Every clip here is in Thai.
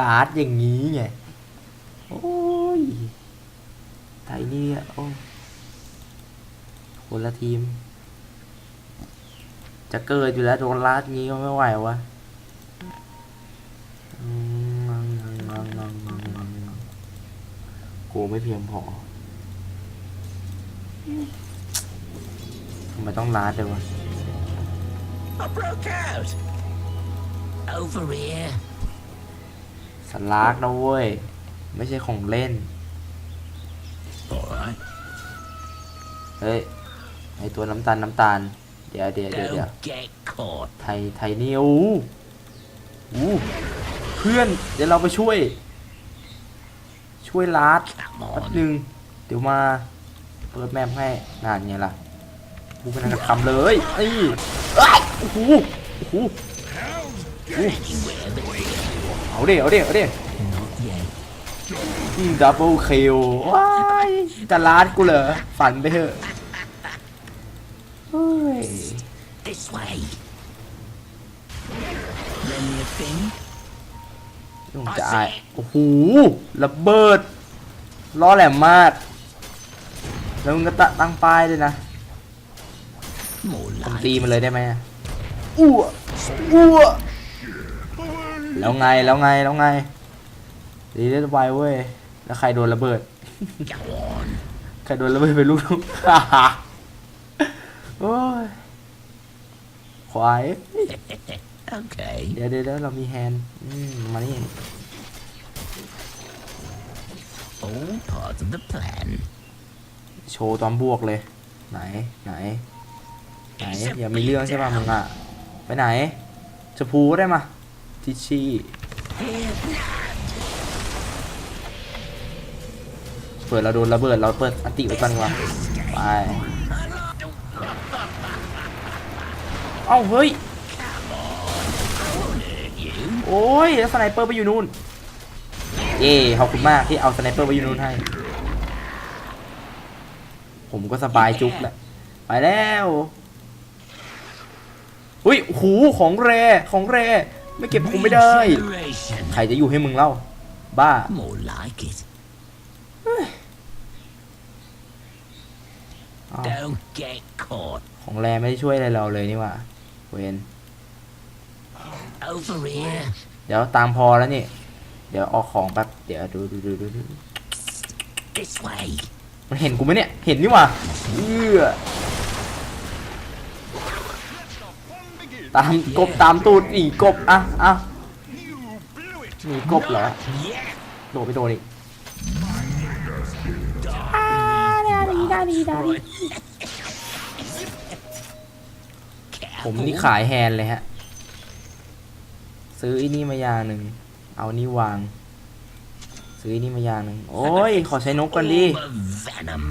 ลาดอย่างงี้ไง โอ้ยไทยนี่อะโอ้คนละทีม จะเกิดอยู่แล้วโดนลาดงี้ก็ไม่ไหววะกูไม่เพียงพอทำไมต้องลาดเลยวะ I broke out. Over here. สลากนะเว้ย ไม่ใช่ของเล่น All right. เฮ้ย ไอตัวน้ำตาลน้ำตาล เดี๋ยวเดี๋ยวเดี๋ยวเดี๋ยว Don't get caught. ไทยไทยนี่อู้อู้เพื่อน เดี๋ยวเราไปช่วย ช่วยลาด Come แป๊บ on. นึง เดี๋ยวมาเปิดแมปให้นานไงล่ะกูเป็นนักทำเลยไอ้ยเอ้ยโอ้โหโอ้โห Anywhere but here. เอาเดี๋ยวเดี๋ยวเดี๋ยว Not yet. ดับเบิลคิวว้ายจะลาดกูเหรอฝันไปเถอะเฮ้ย This way. Lend me a thing. ผมจะอายโอ้โหระเบิดล้อแหลมมาก แล้วมึงก็ตะตั้งป้ายด้วยนะ More ผม like ตีมันเลยได้ไหมอะอ้วอ้ว แล้วไงแล้วไงแล้วไงดีได้ไวเว้ยแล้วใครโดนระเบิด Go on. ใครโดนระเบิดไปลูกทุกโอ้ยควาย Okay. เดี๋ยวเดี๋ยวเดี๋ยวเรามีแฮนด์อืมมานี่ All part of the plan. โชว์ตอนบวกเลย ไหนไหน ไหนอย่ามีเรื่องใช่ป่ะมึงอะ ไปไหนจะพูก็ได้มา ทิชชี่เปิดเราโดนระเบิดเราเปิดอัติไว้ก่อนว่าไปเอ้าเฮ้ยโอ้ยแล้วสไนเปอร์ไปอยู่นู่นเย่ขอบคุณมากที่เอาสไนเปอร์ไปอยู่นู่นให้ ผมก็สบายจุ๊บแหละไปแล้วอุ้ยโอ้โหของแรของแร ไม่เก็บคงไม่ได้ Regeneration. ใครจะอยู่ให้มึงเล่า บ้า More like it. อ้าว Don't get caught. ของแรไม่ได้ช่วยอะไรเราเลยนี่หว่าเวน Over here. เดี๋ยวตามพอแล้วนี่ เดี๋ยวออกของแป๊บ เดี๋ยวดูดูดูดูดู This way. มันเห็นกูไหมเนี่ย เห็นนี่หว่าเอื้อ ตามกบตามตูดอีกกบอะอะหนีกบเหรอ Yeah. โดดไปโดนอีกผมนี่ขายแฮนด์เลยฮะ ซื้อไอ้นี่มาอย่างหนึ่ง เอานี่วาง ซื้อไอ้นี่มาอย่างหนึ่ง โอ้ย ขอใช้นกก่อนดิ All the venom.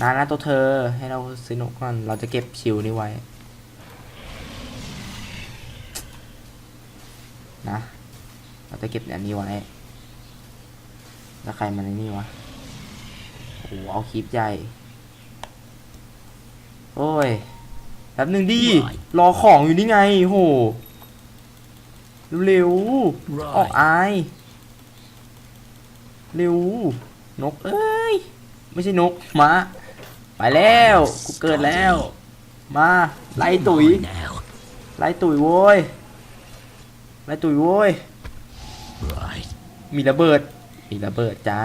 นานะตัวเธอ ให้เราซื้อนกก่อน เราจะเก็บชิวนี่ไว้ นะ เราจะเก็บอันนี้ไว้ แล้วใครมันไอ้นี่วะ โอ้โหเอาคลิปใหญ่ โอ้ยแป๊บหนึ่งดิ รอของอยู่นี่ไง โห เร็วๆออกอาย เร็ว นกเอ้ย ไม่ใช่นกมาไปแล้ว กูเกิดแล้ว มา ไล่ตุ๋ย Now. ไล่ตุ๋ยโว้ย ไล่ตุ๋ยโว้ย Right. มีระเบิด มีระเบิดจ้า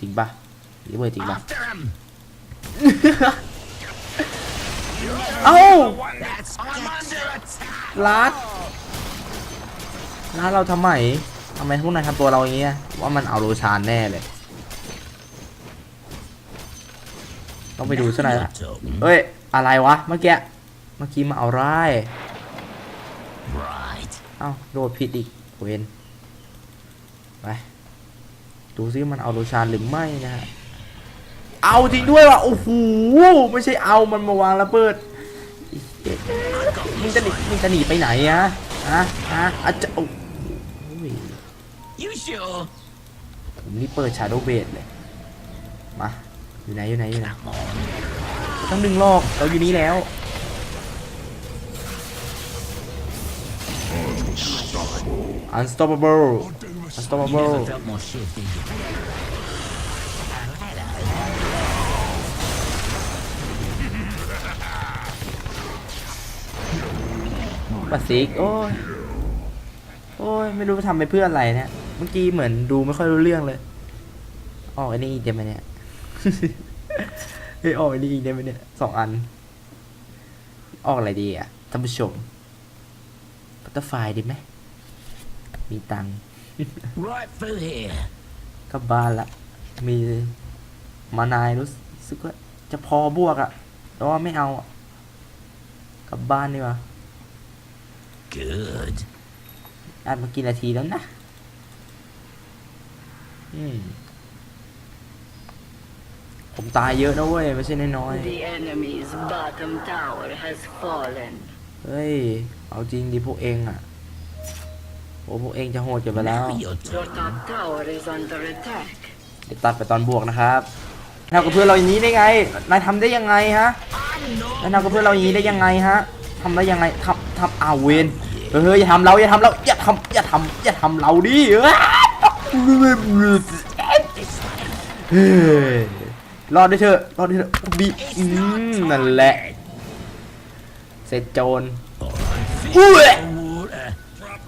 จริงปะมีระเบิดจริงปะ After him. เอ้า That's I'm under attack. ลัดลัดเราทำไมทำไมพวกนายทำตัวเราอย่างเงี้ย ว่ามันเอาโรชานแน่เลย ต้องไปดูซะหน่อยละ Talking. เฮ้ย อะไรวะ เมื่อกี้ เมื่อกี้มาเอาร้าย Right. เอ้าโดดผิดอีกเวนไปดูซิมันเอาโรชานหรือไม่นะฮะเอาจริงด้วยว่ะโอ้โหไม่ใช่เอามันมาวางระเบิดมึงจะหนีมึงจะหนีไปไหนอะฮะฮะอาจจะโอ้โห You sure? ผมนี่เปิดชาโดเบดเลยมาอยู่ไหนอยู่ไหนอยู่ไหนต้องดึงลอกเราอยู่นี่แล้ว Oh, hello. ปัสซิกโอ้ย โอ้ย ไม่รู้ทำไปเพื่ออะไรเนี่ย เมื่อกี้เหมือนดูไม่ค่อยรู้เรื่องเลย ออกไอ้นี่อีกได้ไหมเนี่ยเฮ้ยออกไอ้นี่อีกได้ไหมเนี่ยสองอัน ออกอะไรดีอะท่านผู้ชมบัตเตอร์ไฟดีไหม มีตังค์ Right through here. กลับบ้านละ มีมานายรู้สึกว่าจะพอบวกอะแต่ว่าไม่เอาอะกลับบ้านดีกว่า Good. อัดมากี่นาทีแล้วนะอืมผมตายเยอะนะเว้ย ไม่ใช่น้อย The enemy's bottom tower has fallen. ๆเฮ้ย เอาจริงดิพวกเองอะโอ้ พวกเองจะโหดเกินไปแล้ว Now your Your turn. top tower is under attack. เดี๋ยวตัดไปตอนบวกนะครับนายกับเพื่อนเราอย่างนี้ได้ไง นายทำได้ยังไงฮะ นายทำกับเพื่อนเราอย่างนี้ได้ยังไงฮะทำได้ยังไงทำทำอ้าวเวนเฮ้ยอย่าทำเราอย่าทำเราอย่าทำอย่าทำอย่าทำเราดิเอ้ยเฮ้ยรอดด้วยเถอะรอดด้วยเถอะบีอืมนั่นแหละ เสร็จโจรอุ้ย Water.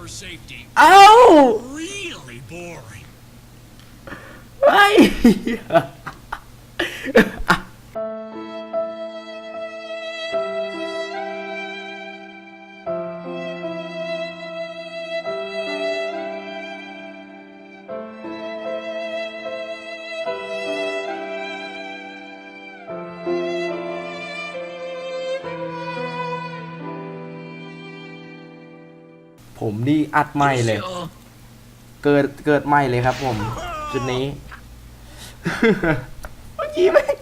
Proper safety. เอ้า Really boring. เอัดไม่เลย Sure. เกิดเกิดใหม่เลยครับ ผม จุดนี้เมื่อกี้แม่ง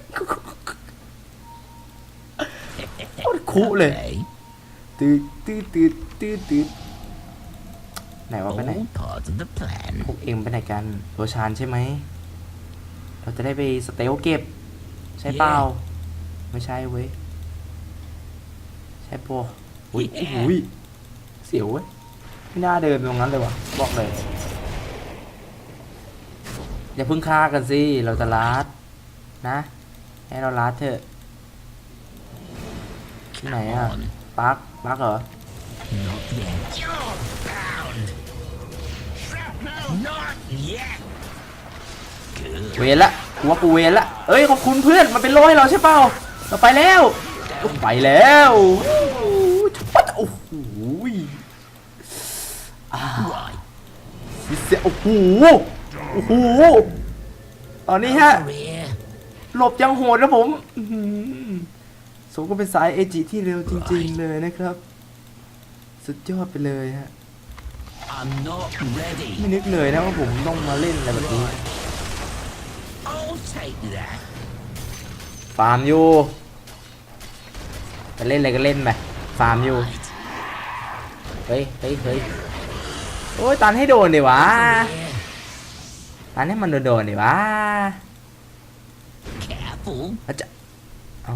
โคตรคุเลย Okay. ตืดตืดตืดตืดตืดไหนวะไปไหน All part of the plan. พวกเอ็มไปไหนกันโรชานใช่ไหม เราจะได้ไปสเตลเก็บ ใช่เปล่า ไม่ใช่เว้ย ใช่ปะอุ้ย Yeah. อุ้ยเสียวเว้ย ไม่น่าเดินไปตรงนั้นเลยว่ะบอกเลย อย่าเพิ่งฆ่ากันสิ เราจะลัดนะ ให้เราลัดเถอะที่ไหน Come อะ on. ปักปักเหรอ Not yet. You're bound. Not yet. Good. เวรละกูว่ากูเวรละเอ้ยขอบคุณเพื่อนมันเป็นร้อยเราใช่เปล่าเราไปแล้วเราไปแล้วปั๊ดโอ้โห อ่า Right. เสียโอ้โหโอ้โหตอนนี้ฮะ Over here. หลบยังโหดนะผมอื้อหือสมก็เป็นสายเอจิที่เร็วจริง ๆ เลยนะครับ สุดยอดไปเลยฮะ I'm not ready. ไม่นึกเลยนะว่าผมต้องมาเล่นอะไรแบบนี้ I'll take that. ฟาร์มอยู่จะเล่นอะไรก็เล่นไปฟาร์มอยู่ Right. เฮ้ยเฮ้ยเฮ้ย โอ้ยตันให้โดนดิวะ Here. ตันให้มันโดนๆดิวะ Careful. อาจจะเอา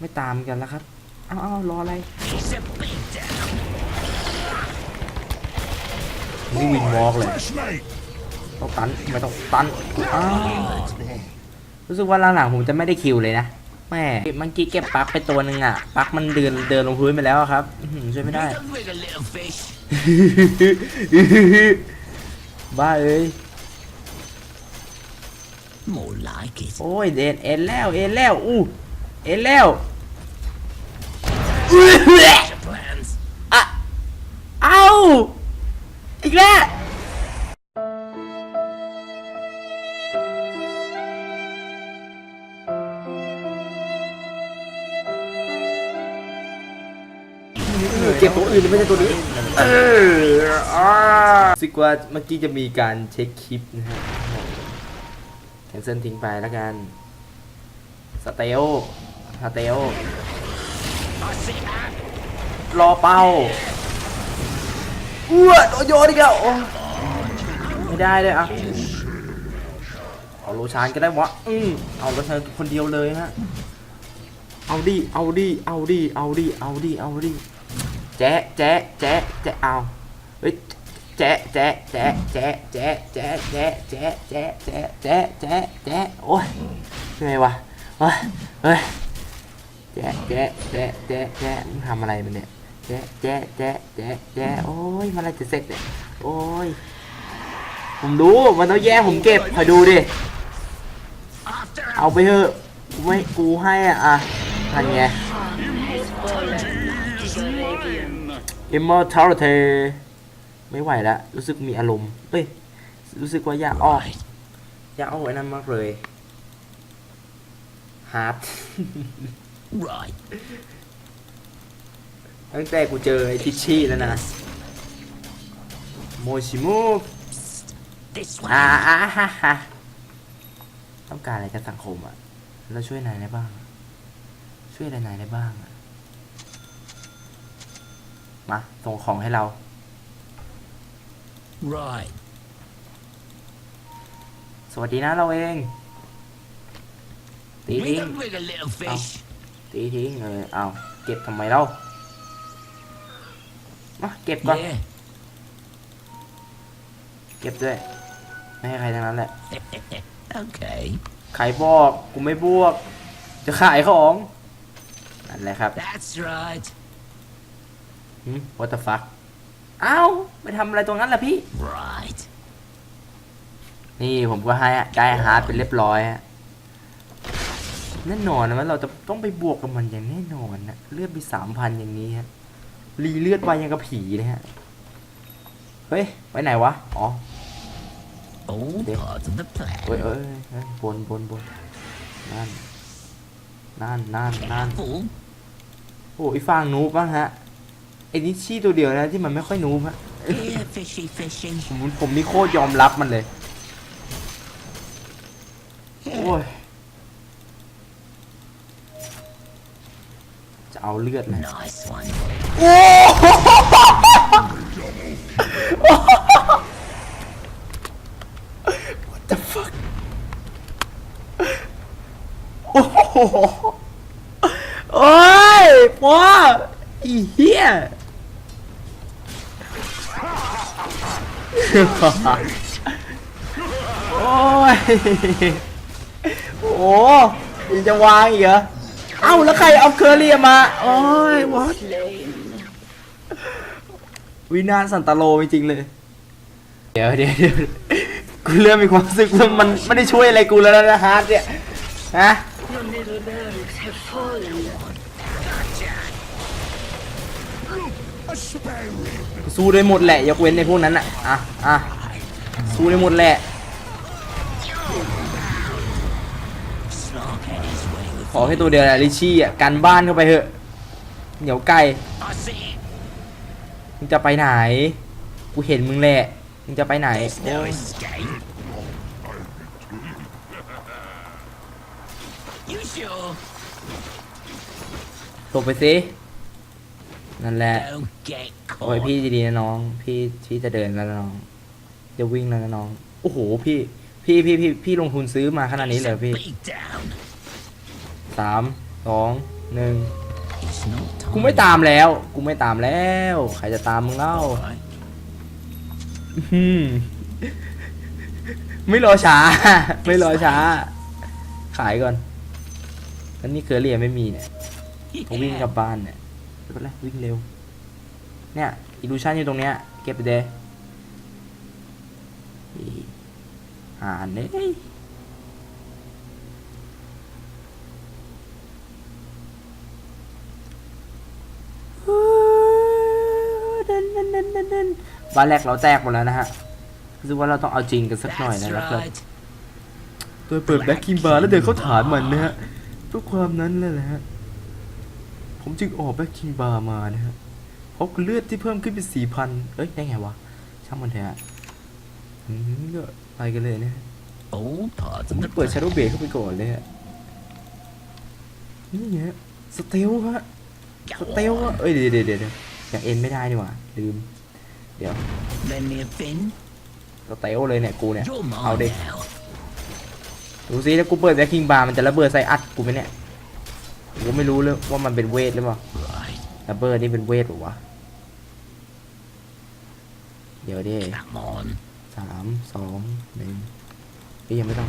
ไม่ตามกันแล้วครับ เอาเอารออะไร It's a big down. นี่วินวอล์กเลย Fresh mate. ต้องตันไม่ต้องตันอ้าวรู้สึกว่าหลังๆผมจะไม่ได้คิวเลยนะ แม่เมื่อกี้เก็บปลั๊กไปตัวหนึ่งอะปลั๊กมันเดินเดินลงพื้นไปแล้วอะครับอื้อหือช่วยไม่ได้ บ้าเอ้ย More like it. โอ้ยเดนเอ็นแล้วเอ็นแล้วอู้เอ็นแล้ว นไม่ใช่ตัวนี้เอออ่าซิกว่าเมื่อกี้จะมีการเช็คคลิปนะฮะแคนเซิลทิ้งไปแล้วกันสเตลสเตลรอเป้าอ้วโดนโยนอีกแล้วไม่ได้เลยอะเอาโรชานก็ได้วะอืมเอาโรชานคนเดียวเลยฮะเอาดิ เอาดิ เอาดิ เอาดิ เอาดิ เอาดิ แจ๊ะแจ๊ะแจ๊ะแจ๊ะเอาเฮ้ยแจ๊ะแจ๊ะแจ๊ะแจ๊ะแจ๊ะแจ๊ะแจ๊ะแจ๊ะแจ๊ะแจ๊ะแจ๊ะแจ๊ะแจ๊ะโอ้ยเหนื่อยวะเฮ้ยเฮ้ยแจ๊ะแจ๊ะแจ๊ะแจ๊ะแจ๊ะมึงทำอะไรมันเนี่ยแจ๊ะแจ๊ะแจ๊ะแจ๊ะแจ๊ะโอ้ยมันอะไรจะเสร็จเนี่ยโอ้ยผมรู้มันต้องแย่งผมเก็บคอยดูดิเอาไปเถอะกูไม่กูให้อะอะทันไง immortality ไม่ไหวแล้วรู้สึกมีอารมณ์เอ้ย รู้สึกว่าอยากออก right. อยากออกไอ้นั่นมากเลยฮาร์ด Right. ตั้งแต่กูเจอไอ้ทิชชี่แล้วนะโมชิมุ This อ่า way. อ่าฮ่าฮ่าต้องการอะไรจากสังคมอะ แล้วช่วยนายได้บ้าง ช่วยอะไรนายได้บ้างอะ มาส่งของให้เรา Right. สวัสดีนะเราเอง ตีทิ้ Rig ง a rig a little fish. ตีทิ้งเออเอาเก็บทำไมเล่ามาเก็บก่อน Yeah. เก็บด้วย ไม่ให้ใครทั้งนั้นแหละ okay. ใครบอก กูไม่บวก จะขายของ นั่นแหละครับ That's right. หืม what the fuck เอ้าไปทำอะไรตรงนั้นล่ะพี่ Right. นี่ผมก็ให้อะได้ฮาร์ดเป็นเรียบร้อยฮะแน่นอนนะว่าเราจะต้องไปบวกกับมันอย่างแน่นอนนะเลือดไปสามพันอย่างนี้ฮะรีเลือดไปยังกับผีเลยฮะ เฮ้ย ไปไหนวะ อ๋อ All Yeah. part of the plan. เอ้ยเอ้ยเอ้ยบนบนบนนั่นนั่นนั่นนั่น Careful. โอ้ยฟางนูบบ้างฮะไอ้นี่ชี้ตัวเดียวนะที่มันไม่ค่อยนูบฮะ Here, fishy, fishy. ผมผมนี่โคตรยอมรับมันเลย โอ้ย จะเอาเลือดเลย Nice one. โอ้ What the fuck โอ้โหโอ้ยพ่ออีเหี้ย โอ้ย โอ้ยจะวางอีกเหรอ เอ้าแล้วใครเอาเคอรี่มา โอ้ย what Slain. วินาศสันตโลจริงๆเลย เดี๋ยวเดี๋ยวเดี๋ยวกูเริ่มมีความรู้สึกว่ามันไม่ได้ช่วยอะไรกูแล้วนะฮาร์ดเนี่ยฮะ Your middle barracks have fallen. กูสู้ได้หมดแหละยกเว้นในพวกนั้นอะอะอะสู้ได้หมดแหละขอแค่ตัวเดียวแหละลิชี่อะกันบ้านเข้าไปเถอะเหนียวไก่มึงจะไปไหน กูเห็นมึงแหละมึงจะไปไหนตกไปสินั่นแหละ โอ้ย caught. พี่ดีๆนะน้อง พี่พี่จะเดินแล้วนะน้อง จะวิ่งแล้วนะน้อง โอ้โหพี่ พี่พี่พี่พี่ลงทุนซื้อมาขนาดนี้เลยเหรอพี่ Beat down. สาม สอง หนึ่ง It's not time. กูไม่ตามแล้ว กูไม่ตามแล้ว ใครจะตามมึงเล่า Right. อืมไม่รอช้า ไม่รอช้า ขายก่อนแล้วนี่เคอเรียไม่มีเนี่ยเขาวิ่งกลับบ้านเนี่ยไม่เป็นไรวิ่งเร็ว เนี่ยอีลูชันอยู่ตรงเนี้ยเก็บไปเดยอ่านเนี่ยบ้านแรกเราแตกหมดแล้วนะฮะรู้สึกว่าเราต้องเอาจริงกันสักหน่อย That's นะครับ right. โดยเปิดแบ็คคิมบาร์แล้วเดินเข้าฐานมันนะฮะเพื่อความนั้นเลยแหละฮะ ผมจึงออกแบ็คคิมบาร์มานะฮะเพราะเลือดที่เพิ่มขึ้นเป็นสี่พันเอ้ย ได้ไงวะ ช่างมันเถอะฮะอืมก็ไปกันเลยนะฮะ All part ผม of จะ the เปิด plan. ชาร์โดเบรเข้าไปก่อนเลยฮะ นี่ฮะสเตลฮะส Go เตลฮะ on. เอ้ยเดี๋ยวเดี๋ยวเดี๋ยวเดี๋ยวอย่างเอ็นไม่ได้นี่หว่าลืม เดี๋ยว Lend me a fin. สเตลเลยเนี่ยกูเนี่ย You're เอา mine ดิ now. ดูซิถ้ากูเปิดแบ็คคิงบาร์มันจะระเบิดใส่อัดกูไหมเนี่ย กูไม่รู้เลยว่ามันเป็นเวทหรือเปล่า Right. ระเบิดนี่เป็นเวทหรือวะ เดี๋ยวดิ Come on. สามสองหนึ่งพี่ยังไม่ต้อง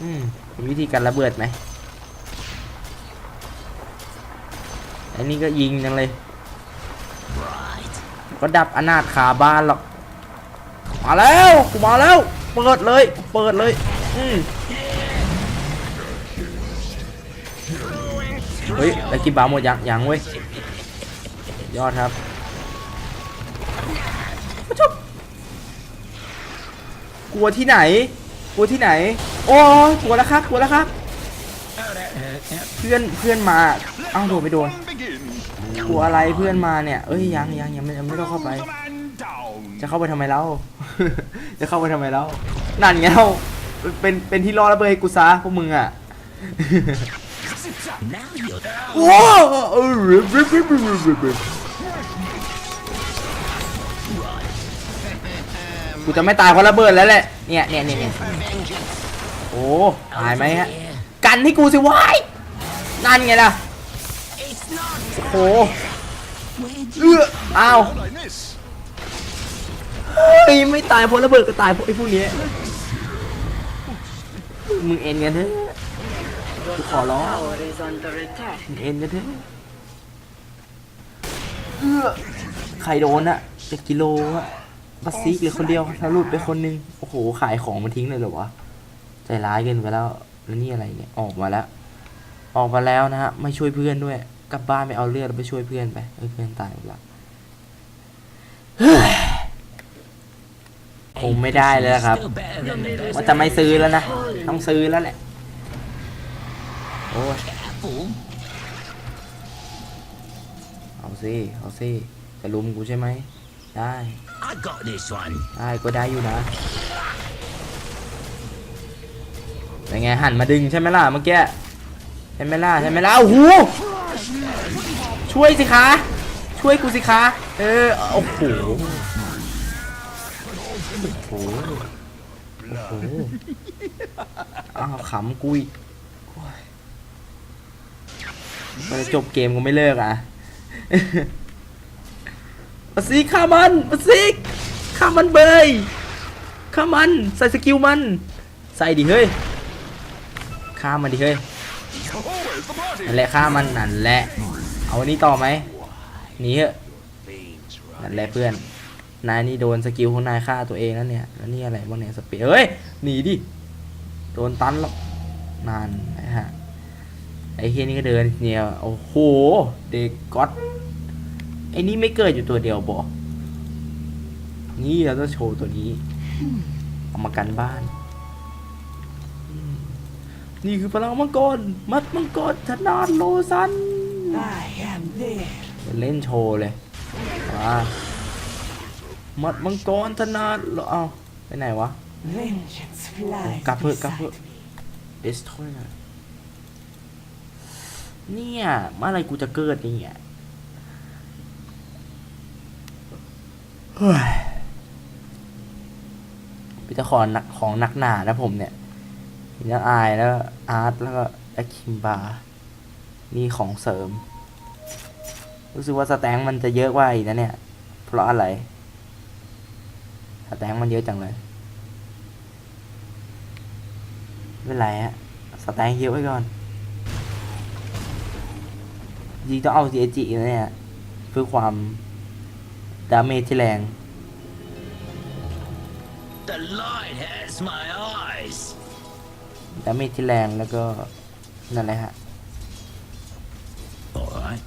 อืมมีวิธีการระเบิดไหมอันนี้ก็ยิงจังเลย Right. ก็ดับอนาถคาบ้านหรอก มาแล้ว กูมาแล้ว เปิดเลย เปิดเลย อืม เฮ้ยตะกี้บาหมดยังยังเว้ย ยอดครับชุบกลัวที่ไหน กลัวที่ไหน โอ้ยกลัวแล้วครับ กลัวแล้วครับ เพื่อนเพื่อนมา เอ้าโดนไม่โดน กลัวอะไรเพื่อนมาเนี่ย เอ้ยยังยังยังไม่ยังไม่ต้องเข้าไป จะเข้าไปทำไมเล่า จะเข้าไปทำไมเล่า นั่นไงเล่าเป็นเป็นที่รอระเบิดให้กูซะพวกมึงอะ กูจะไม่ตายเพราะระเบิดแล้วแหละ เนี่ยเนี่ยเนี่ยเนี่ยโอ้ตายไหมฮะ กันให้กูสิวายนั่นไงล่ะ โอ้เอออ้าวเฮ้ยไม่ตายเพราะระเบิดก็ตายเพราะไอ้พวกนี้ มึงเอ็นกันเถอะ ขอร้อง Tower is under attack. มึงเอ็นกันเถอะเอื้อใครโดนอะเจ็ดกิโลอะบัสซิกเหลยคนเดียวทะลุไปคนนึง โอ้โห ขายของมันทิ้งเลยเหรอวะ ใจร้ายเกินไปแล้ว แล้วนี่อะไรเนี่ย ออกมาแล้ว ออกมาแล้วนะฮะ ไม่ช่วยเพื่อนด้วย กลับบ้านไปเอาเลือดแล้วไปช่วยเพื่อนไปเอ้ยเพื่อนตายหมดละเฮ้ยคงไม่ได้เลยครับ Still better than the best. ว่าจะไม่ซื้อแล้วนะ ต้องซื้อแล้วแหละโอ้ย Careful. เอาสิ เอาสิ จะลุมกูใช่ไหม ได้ I got this one. ได้ก็ได้อยู่นะเป็นไงหันมาดึงใช่ไหมล่ะเมื่อกี้ ใช่ไหมล่ะ ใช่ไหมล่ะ โอ้โห ช่วยสิคะ ช่วยกูสิคะ เออ โอ้โห โอ้โห โอ้โห อ้าวขำกุยโอ้ย มันจบเกมก็ไม่เลิกอะปะซิฆ่ามันปะซิฆ่ามันเบยฆ่ามันใส่สกิลมัน ใส่ดิเฮ้ยฆ่ามันดิเฮ้ยนั่นแหละฆ่ามันนั่นแหละ เอาอันนี้ต่อไหมหนีเถอะนั่นแหละเพื่อนนายนี่โดนสกิลของนายฆ่าตัวเองแล้วเนี่ยแล้วนี่อะไรบ้างเนี่ยสเปรย์เฮ้ยหนีดิโดนตันแล้วนานนะฮะ ไอ้เฮียนี่ก็เดินเนี่ยโอ้โหเด็กก๊อตไอ้นี่ไม่เกิดอยู่ตัวเดียวบอกนี่เราจะโชว์ตัวนี้เอามากันบ้าน นี่คือพลังมังกร มัดมังกรธนาโลซันเล่นโชว์เลยมามัดมังกรธนาโลเอาไปไหนวะ Vengeance flies Cặp hự, cặp hự. beside me. destroyer เเนี่ยเมื่อไรกูจะเกิดเนี่ยเฮ้ยพิจารณนักของนักหนานะผมเนี่ยมีนักอายแล้วอาร์ตแล้วก็แอคคิมบานี่ของเสริม รู้สึกว่าสแตงมันจะเยอะกว่าอีกนะเนี่ย เพราะอะไร สแตงมันเยอะจังเลยไม่เป็นไรฮะสแตงเยอะไว้ก่อน จริงต้องเอา CG นะเนี่ย เพื่อความ ดาเมจที่แรง The light has my eyes. ดาเมจที่แรงแล้วก็ นั่นแหละฮะ All right.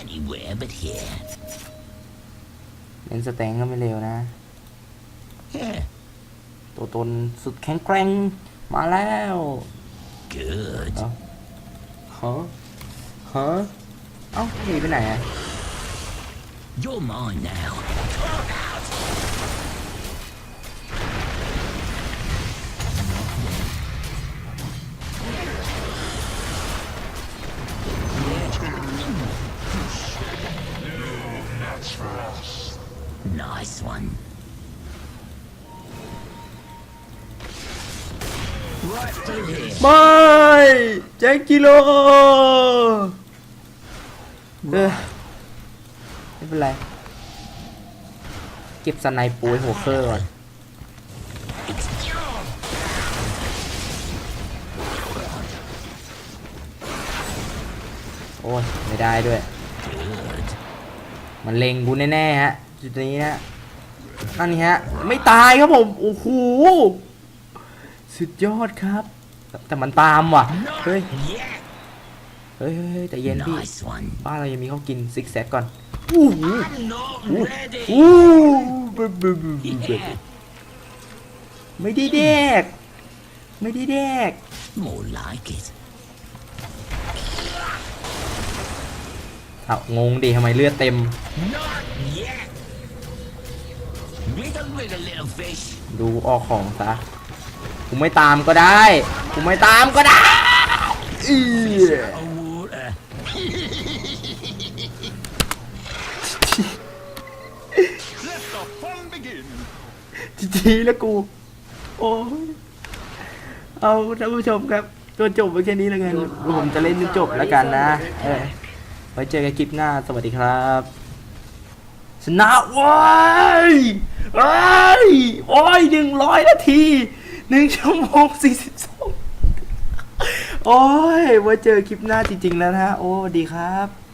Anywhere but here. เล่นสแตงก็ไม่เร็วนะ Yeah. ตัวตนสุดแข็งแกร่งมาแล้ว Good. เอ้าฮะฮะเอ้าหนีไปไหนอะ You're mine now. Nice one. Right through ไม่แจ็คกิโลเออไม่เป็นไร เก็บสไนป์ปูให้หัวเครื่องก่อนโอ้ย ไม่ได้ด้วย มันเล็งกูแน่ๆฮะ จุดนี้นะนั่นนี่ฮะ ไม่ตายครับผม โอ้โห สุดยอดครับ แต่แต่มันตามว่ะเฮ้ย Yeah. เฮ้ย เฮ้ยเฮ้ยแต่เย็นพี่ Nice one. บ้านเรายังมีข้าวกินซิกแซกก่อนอู้หู I'm not ready. อู้บึ๊บบึ๊บบึ๊บบึ๊บ Yeah. ไม่ได้แดก ไม่ได้แดก More like it. เอางงดิทำไมเลือดเต็ม Not yet. Wiggle, wiggle, little fish. ดูออกของซะ กูไม่ตามก็ได้กูไม่ตามก็ได้อือ Oh, water. Let the fun begin. จีแล้วกู โอ้เอาท่านผู้ชมครับตัวจบไปแค่นี้แล้วกันผมจะเล่นจนจบแล้วกันนะ เออไว้เจอกันคลิปหน้า สวัสดีครับชนะว้ยเอ้ยโอ้ยหนึ่งร้อยนาที หนึ่งชั่วโมงสี่สิบสองโอ้ยไว้เจอคลิปหน้าจริง ๆ แล้วนะฮะ โอ้ดีครับ